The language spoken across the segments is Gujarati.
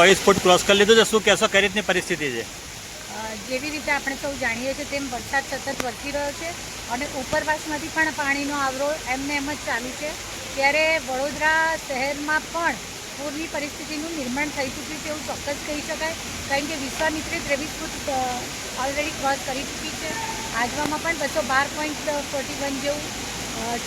બાવીસ ફૂટ ક્રોસ કરી લીધું છે. શું કહેશો, કઈ રીતની પરિસ્થિતિ છે? જેવી રીતે આપણે સૌ જાણીએ છીએ તેમ વરસાદ સતત વરસી રહ્યો છે અને ઉપરવાસમાંથી પણ પાણીનો આવરો એમને એમ જ ચાલુ છે. ત્યારે વડોદરા શહેરમાં પણ પૂરની પરિસ્થિતિનું નિર્માણ થઈ ચૂક્યું છે એવું ચોક્કસ કહી શકાય. કારણ કે વિશ્વામિત્રે ત્રેવીસ ફૂટ ઓલરેડી ક્રોસ કરી ચૂકી છે. આજવામાં પણ બસો બાર પોઈન્ટ ફોર્ટી વન જેવું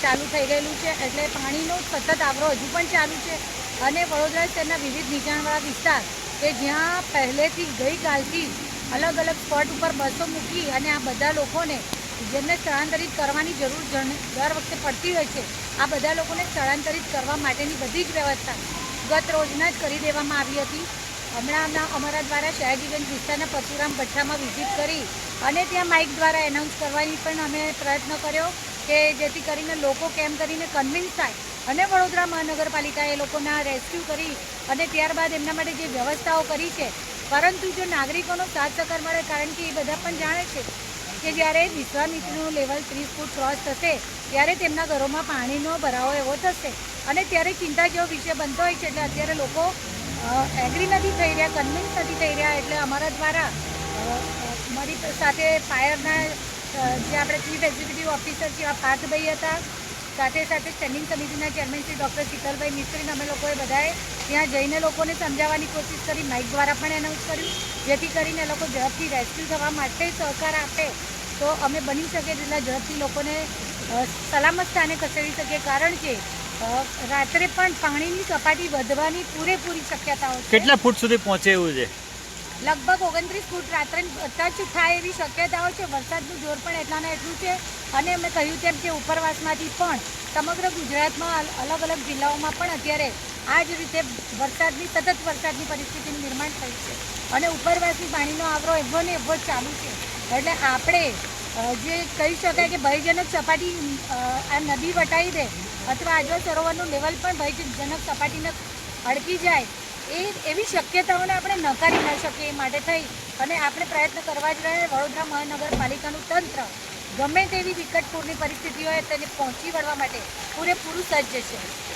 ચાલુ થઈ ગયેલું છે. એટલે પાણીનો સતત આવરો હજુ પણ ચાલુ છે. અને વડોદરા શહેરના વિવિધ નીચાણવાળા વિસ્તાર કે જ્યાં પહેલેથી ગઈકાલથી અલગ અલગ સ્પોટ ઉપર બસો મૂકી અને આ બધા લોકોને જેમને સ્થળાંતરિત કરવાની જરૂર દર વખતે પડતી હોય છે, આ બધા લોકોને સ્થળાંતરિત કરવા માટેની બધી જ વ્યવસ્થા ગત રોજના જ કરી દેવામાં આવી હતી. હમણાં અમારા દ્વારા શહેરજીગંજ વિસ્તારના પરશુરામ ભઠ્ઠામાં વિઝિટ કરી અને ત્યાં માઇક દ્વારા એનાઉન્સ કરવાની પણ અમે પ્રયત્ન કર્યો કે જેથી કરીને લોકો કેમ કરીને કન્વિન્સ થાય અને વડોદરા મહાનગરપાલિકાએ લોકોના રેસ્ક્યુ કરી અને ત્યારબાદ એમના માટે જે વ્યવસ્થાઓ કરી છે, પરંતુ જો નાગરિકોનો સાથ સહકાર મળે, કારણ કે એ બધા પણ જાણે છે કે જ્યારે વિશ્વામિત્રનું લેવલ ત્રીસ ફૂટ ક્રોસ થશે, ત્યારે તેમના ઘરોમાં પાણીનો ભરાવો એવો થશે. અને ત્યારે ચિંતા જેવો વિષય બનતો હોય છે, એટલે અત્યારે લોકો એગ્રી નથી થઈ રહ્યા કન્વિન્સ નથી થઈ રહ્યા, એટલે અમારા દ્વારા મારી સાથે ફાયરના જે આપણે ચીફ એક્ઝિક્યુટિવ ઓફિસર છે પાર્થભાઈ હતા સાથે સાથે સ્ટેન્ડિંગ સમિતિના ચેરમેન શ્રી ડૉક્ટર શીતલભાઈ મિસ્ત્રીને અમે લોકોએ બધાએ ત્યાં જઈને લોકોને સમજાવવાની કોશિશ કરી, માઇક દ્વારા પણ એનાઉન્સ કર્યું. જેથી કરીને લોકો ઝડપથી રેસ્ક્યુ થવા માટે સહકાર આપે. તો અમે બની શકે તેટલા ઝડપથી લોકોને સલામત સ્થાને ખસેડી શકીએ. કારણ કે રાત્રે પણ પાણીની સપાટી વધવાની પૂરેપૂરી શક્યતાઓ કેટલા ફૂટ સુધી પહોંચે એવું છે? લગભગ ઓગણત્રીસ ફૂટ રાત્રે ટચ થાય એવી શક્યતાઓ છે. વરસાદનું જોર પણ એટલાને એટલું છે. અને અમે કહ્યું તેમ કે ઉપરવાસમાંથી પણ સમગ્ર ગુજરાતમાં અલગ અલગ જિલ્લાઓમાં પણ અત્યારે આ જ રીતે વરસાદની, સતત વરસાદની પરિસ્થિતિનું નિર્માણ થયું છે. અને ઉપરવાસી પાણીનો આવરો એવો ને એવો ચાલુ છે. એટલે આપણે જે કહી શકાય કે ભયજનક સપાટી આ નદી વટાઈ દે અથવા આજવા સરોવરનું લેવલ પણ ભયજનક સપાટીને અડકી જાય એ એવી શક્યતાઓને આપણે નકારી ન શકીએ એ માટે થઈ. અને આપણે પ્રયત્ન કરવા જ રહે વડોદરા મહાનગરપાલિકાનું તંત્ર. ગમે તેવી વિકટ પૂરની પરિસ્થિતિ હોય, તેને પહોંચી વળવા માટે પૂરેપૂરું સજ્જ છે.